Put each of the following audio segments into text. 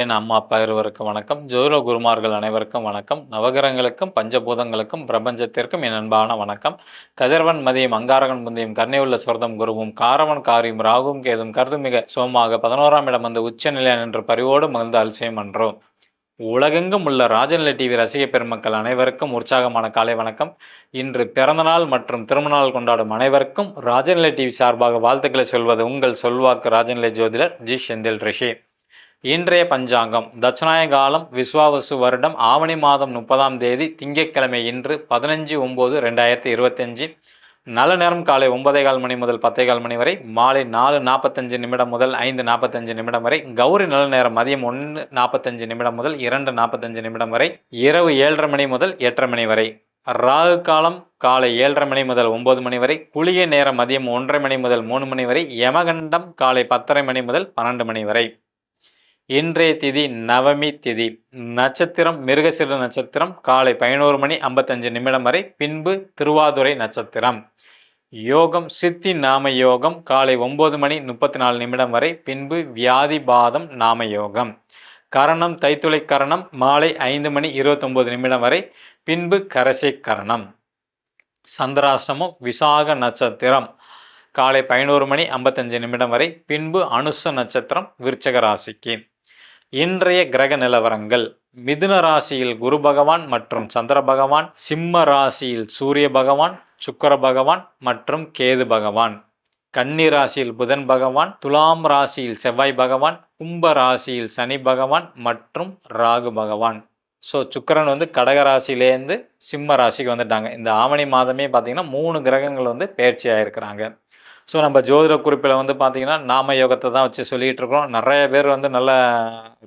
என் அம்மா அப்பா இருவருக்கும் வணக்கம். ஜோதிட குருமார்கள் அனைவருக்கும் வணக்கம். நவகிரகங்களுக்கும் பஞ்சபூதங்களுக்கும் பிரபஞ்சத்திற்கும் என் அன்பான வணக்கம். கதிர்வன் மதியம் அங்காரகன் முந்தையும் கர்ணையுள்ள சுவர்தம் குருவும் காரவன் காரியும் ராகும் கேதும் கருதுமிக சோமாக பதினோராம் இடம் வந்து நிலையம் என்று பரிவோடு மகிழ்ந்து அலட்சியம் என்றோம் உலகெங்கும் உள்ள ராஜநிலை டிவி ரசிக பெருமக்கள் அனைவருக்கும் உற்சாகமான காலை வணக்கம். இன்று பிறந்தநாள் மற்றும் திருமணநாள் கொண்டாடும் அனைவருக்கும் ராஜநிலை டிவி சார்பாக வாழ்த்துக்களை சொல்வது உங்கள் சொல்வாக்கு ராஜநிலை ஜோதிடர் ஜி. செந்தில் ரிஷி. இன்றைய பஞ்சாங்கம். தட்சநாய காலம் விஸ்வாவசு வருடம் ஆவணி மாதம் முப்பதாம் தேதி திங்கட்கிழமை இன்று பதினஞ்சு ஒம்பது ரெண்டாயிரத்தி இருபத்தஞ்சு. நல்ல நேரம் காலை ஒன்பதே கால் மணி முதல் பத்தே கால் மணி வரை மாலை நாலு நாற்பத்தஞ்சு நிமிடம் முதல் ஐந்து நாற்பத்தஞ்சு நிமிடம் வரை கௌரி நல்ல நேரம் மதியம் ஒன்று நாற்பத்தஞ்சு நிமிடம் முதல் இரண்டு நாற்பத்தஞ்சு நிமிடம் வரை இரவு ஏழரை மணி முதல் எட்டரை மணி வரை. ராகு காலம் காலை ஏழரை மணி முதல் ஒன்பது மணி வரை குளிய நேரம் மதியம் ஒன்றரை மணி முதல் மூணு மணி வரை யமகண்டம் காலை பத்தரை மணி முதல் பன்னெண்டு மணி வரை. இன்றைய திதி நவமி திதி. நட்சத்திரம் மிருகசிர நட்சத்திரம் காலை பதினோரு மணி ஐம்பத்தஞ்சு நிமிடம் வரை பின்பு திருவாதுரை நட்சத்திரம். யோகம் சித்தி நாம யோகம் காலை ஒம்பது மணி முப்பத்தி நாலு நிமிடம் வரை பின்பு வியாதிபாதம் நாம யோகம். கரணம் தைத்துளை கரணம் மாலை ஐந்து மணி இருபத்தொம்போது நிமிடம் வரை பின்பு கரசை கரணம். சந்திராஷ்டமம் விசாக நட்சத்திரம் காலை பதினோரு மணி ஐம்பத்தஞ்சு நிமிடம் வரை பின்பு அனுச நட்சத்திரம் விருச்சக ராசிக்கு. இன்றைய கிரக நிலவரங்கள். மிதுன ராசியில் குரு பகவான் மற்றும் சந்திர பகவான் சிம்ம ராசியில் சூரிய பகவான் சுக்கர பகவான் மற்றும் கேது பகவான். கன்னி ராசியில் புதன் பகவான் துலாம் ராசியில் செவ்வாய் பகவான் கும்ப ராசியில் சனி பகவான் மற்றும் ராகு பகவான். ஸோ சுக்கரன் வந்து கடக ராசியிலேருந்து சிம்ம ராசிக்கு வந்துட்டாங்க. இந்த ஆவணி மாதமே பார்த்திங்கன்னா மூணு கிரகங்கள் வந்து பயிற்சியாக இருக்கிறாங்க ஸோ நம்ம ஜோதிட குறிப்பில் வந்து பார்த்திங்கன்னா நாம யோகத்தை தான் வச்சு சொல்லிகிட்டு இருக்கோம் நிறைய பேர் வந்து நல்ல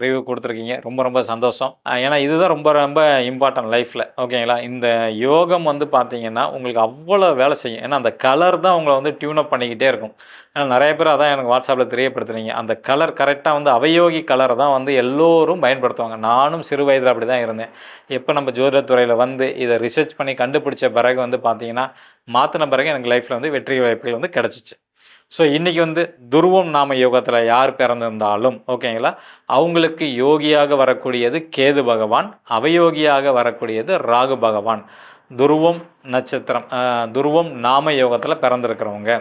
ரிவ்யூ கொடுத்துருக்கீங்க. ரொம்ப ரொம்ப சந்தோஷம். ஏன்னா இதுதான் ரொம்ப ரொம்ப இம்பார்ட்டன்ட் லைஃப்பில் ஓகேங்களா? இந்த யோகம் வந்து பார்த்திங்கன்னா உங்களுக்கு அவ்வளோ வேலை செய்யும். ஏன்னா அந்த கலர் தான் உங்களை வந்து டியூன் அப் பண்ணிக்கிட்டே இருக்கும். ஏன்னா நிறைய பேர் அதான் எனக்கு வாட்ஸ்அப்பில் தெரியப்படுத்துறீங்க. அந்த கலர் கரெக்டாக வந்து அவயோகி கலர் தான் வந்து எல்லோரும் பயன்படுத்துவாங்க. நானும் சிறு வயதில் அப்படி தான் இருந்தேன். எப்போ நம்ம ஜோதிடத்துறையில் வந்து இதை ரிசர்ச் பண்ணி கண்டுபிடிச்ச பிறகு வந்து பார்த்திங்கன்னா மாற்றின பிறகு எனக்கு லைஃப்பில் வந்து வெற்றி வாய்ப்புகள் வந்து கிடச்சிச்சு. ஸோ இன்றைக்கி வந்து துருவம் நாம யோகத்தில் யார் பிறந்திருந்தாலும் ஓகேங்களா அவங்களுக்கு யோகியாக வரக்கூடியது கேது பகவான் அவயோகியாக வரக்கூடியது ராகு பகவான். துருவம் நட்சத்திரம் துருவம் நாம யோகத்தில் பிறந்திருக்கிறவங்க.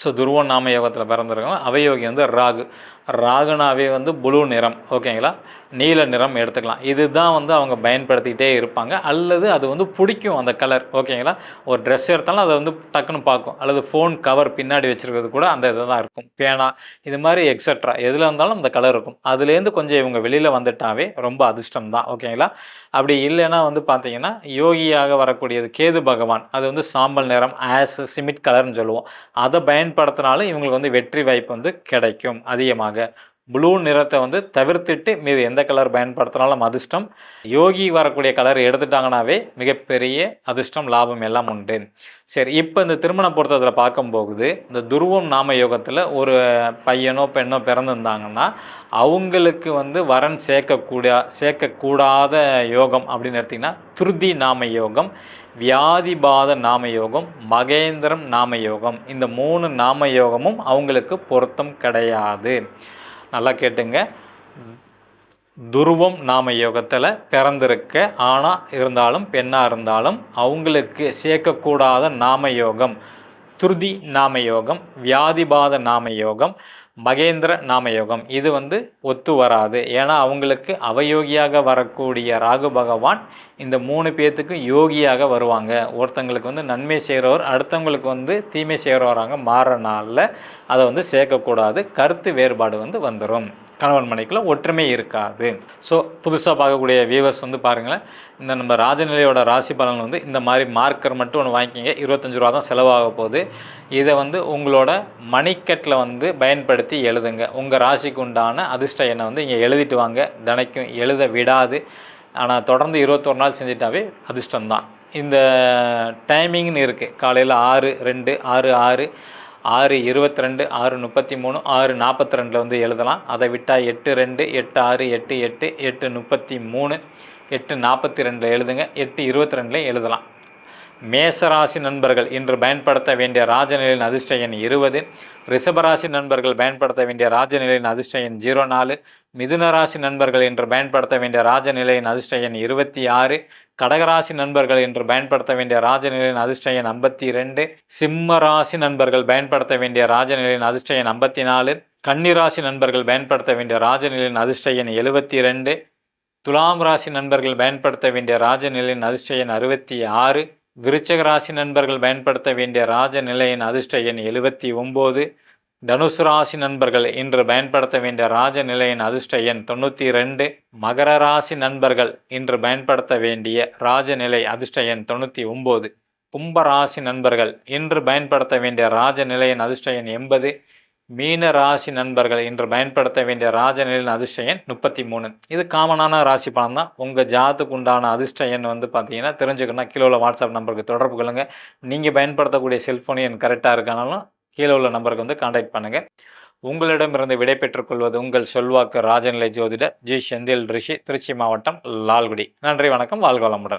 ஸோ துருவம் நாம யோகத்தில் பிறந்திருக்கவங்க அவயோகி வந்து ராகு. ராகுனாவே வந்து ப்ளூ நிறம் ஓகேங்களா நீல நிறம் எடுத்துக்கலாம். இதுதான் வந்து அவங்க பயன்படுத்திக்கிட்டே இருப்பாங்க. அல்லது அது வந்து பிடிக்கும் அந்த கலர் ஓகேங்களா ஒரு ட்ரெஸ் எடுத்தாலும் அதை வந்து டக்குன்னு பார்க்கும். அல்லது ஃபோன் கவர் பின்னாடி வச்சுருக்கிறது கூட அந்த இதை தான் இருக்கும். பேனா இது மாதிரி எக்ஸட்ரா எதில் இருந்தாலும் அந்த கலர் இருக்கும். அதுலேருந்து கொஞ்சம் இவங்க வெளியில் வந்துட்டாவே ரொம்ப அதிர்ஷ்டம் தான் ஓகேங்களா அப்படி இல்லைன்னா வந்து பார்த்தீங்கன்னா யோகியாக வரக்கூடியது கேது பகவான். அது வந்து சாம்பல் நிறம் ஆஸ் சிமிட் கலர்னு சொல்லுவோம். அதை பயன்படுத்தினாலும் இவங்களுக்கு வந்து வெற்றி வாய்ப்பு வந்து கிடைக்கும் அதிகமாக. சொல்கிறாங்க ப்ளூ நிறத்தை வந்து தவிர்த்துட்டு மீது எந்த கலர் பயன்படுத்தினாலும் அதிர்ஷ்டம். யோகி வரக்கூடிய கலர் எடுத்துட்டாங்கனாவே மிகப்பெரிய அதிர்ஷ்டம் லாபம் எல்லாம் உண்டு. சரி இப்போ இந்த திருமண பொருத்தத்தில் பார்க்கும்போது இந்த துருவம் நாம யோகத்தில் ஒரு பையனோ பெண்ணோ பிறந்திருந்தாங்கன்னா அவங்களுக்கு வந்து வரன் சேர்க்கக்கூடிய சேர்க்கக்கூடாத யோகம் அப்படின்னு எடுத்திங்கன்னா துருதி நாம யோகம் வியாதிபாத நாம யோகம் மகேந்திரம் நாம யோகம். இந்த மூணு நாம யோகமும் அவங்களுக்கு பொருத்தம் கிடையாது. நல்லா கேட்டுங்க. துருவம் நாம யோகத்தில் பிறந்திருக்க ஆணாக இருந்தாலும் பெண்ணாக இருந்தாலும் அவங்களுக்கு சேர்க்கக்கூடாத நாம யோகம் துருதி நாம யோகம் வியாதிபாத நாம யோகம் மகேந்திர நாமயோகம். இது வந்து ஒத்து வராது. ஏன்னா அவங்களுக்கு அவயோகியாக வரக்கூடிய ராகு பகவான் இந்த மூணு பேர்த்துக்கு யோகியாக வருவாங்க. ஒருத்தங்களுக்கு வந்து நன்மை செய்கிறவர் அடுத்தவங்களுக்கு வந்து தீமை செய்கிறவராக மாறனால அதை வந்து சேர்க்கக்கூடாது. கருத்து வேறுபாடு வந்து வந்துடும் கணவன் மனைக்குள்ள ஒற்றுமை இருக்காது. ஸோ புதுசாக பார்க்கக்கூடிய வியூவர்ஸ் வந்து பாருங்களேன். இந்த நம்ம ராஜநிலையோட ராசி பலன் வந்து இந்த மாதிரி மார்க்கர் மட்டும் ஒன்று வாங்கிக்கிங்க. இருபத்தஞ்சு ரூபா தான் செலவாக போகுது. இதை வந்து உங்களோட மணிக்கட்டில் வந்து பயன்படுத்தி பயன்படுத்தி எழுதுங்க. உங்கள் ராசிக்கு உண்டான அதிர்ஷ்ட எண்ணை வந்து இங்கே எழுதிட்டு வாங்க. தினைக்கும் எழுத விடாது. ஆனால் தொடர்ந்து இருபத்தொரு நாள் செஞ்சிட்டாவே அதிர்ஷ்டம்தான். இந்த டைமிங்னு இருக்குது காலையில் ஆறு ரெண்டு ஆறு ஆறு ஆறு இருபத்தி ரெண்டு ஆறு முப்பத்தி மூணு ஆறு நாற்பத்தி ரெண்டில் வந்து எழுதலாம். அதை விட்டால் எட்டு ரெண்டு எட்டு ஆறு எட்டு எட்டு எட்டு முப்பத்தி மூணு எட்டு நாற்பத்தி ரெண்டில் எழுதுங்க. எட்டு இருபத்தி ரெண்டுலையும் எழுதலாம். மேசராசி நண்பர்கள் இன்று பயன்படுத்த வேண்டிய ராஜநிலையின் அதிர்ஷ்ட எண் இருபது. ரிஷபராசி நண்பர்கள் பயன்படுத்த வேண்டிய ராஜநிலையின் அதிர்ஷ்ட எண் ஜீரோ நாலு மிதுன ராசி நண்பர்கள் இன்று பயன்படுத்த வேண்டிய ராஜநிலையின் அதிர்ஷ்ட எண் இருபத்தி ஆறு கடகராசி நண்பர்கள் இன்று பயன்படுத்த வேண்டிய ராஜநிலையின் அதிர்ஷ்ட எண் ஐம்பத்தி ரெண்டு சிம்ம ராசி நண்பர்கள் பயன்படுத்த வேண்டிய ராஜநிலையின் அதிர்ஷ்ட எண் ஐம்பத்தி நாலு கன்னிராசி நண்பர்கள் பயன்படுத்த வேண்டிய ராஜநிலையின் அதிர்ஷ்ட எண் எழுபத்தி ரெண்டு துலாம் ராசி நண்பர்கள் பயன்படுத்த வேண்டிய ராஜநிலையின் அதிர்ஷ்ட எண் அறுபத்தி ஆறு விருச்சக ராசி நண்பர்கள் பயன்படுத்த வேண்டிய ராஜ நிலையின் அதிர்ஷ்ட எண் எழுபத்தி ஒம்பது. தனுசு ராசி நண்பர்கள் இன்று பயன்படுத்த வேண்டிய ராஜ நிலையின் அதிர்ஷ்ட எண் தொண்ணூற்றி ரெண்டு. மகர ராசி நண்பர்கள் இன்று பயன்படுத்த வேண்டிய ராஜநிலை அதிர்ஷ்ட எண் தொண்ணூற்றி ஒம்பது. கும்ப ராசி நண்பர்கள் இன்று பயன்படுத்த வேண்டிய ராஜ நிலையின் அதிர்ஷ்ட எண் எண்பது. மீன ராசி நண்பர்கள் இன்று பயன்படுத்த வேண்டிய ராஜநிலையின் அதிர்ஷ்ட எண் முப்பத்தி மூணு இது காமனான ராசி பலன் தான் உங்கள் ஜாத்துக்கு உண்டான அதிர்ஷ்ட எண் வந்து பார்த்தீங்கன்னா தெரிஞ்சுக்கணும்னா கீழே உள்ள வாட்ஸ்அப் நம்பருக்கு தொடர்பு கொள்ளுங்கள் நீங்கள் பயன்படுத்தக்கூடிய செல்ஃபோன் எண் கரெக்டாக இருக்கானாலும் கீழே உள்ள நம்பருக்கு வந்து காண்டாக்ட் பண்ணுங்கள் உங்களிடமிருந்து விடை பெற்றுக்கொள்வது உங்கள் சொல்வாக்கு ராஜநிலை ஜோதிடர் ஜி. செந்தில் ரிஷி திருச்சி மாவட்டம் லால்குடி. நன்றி வணக்கம் வாழ்க வளமுடன்.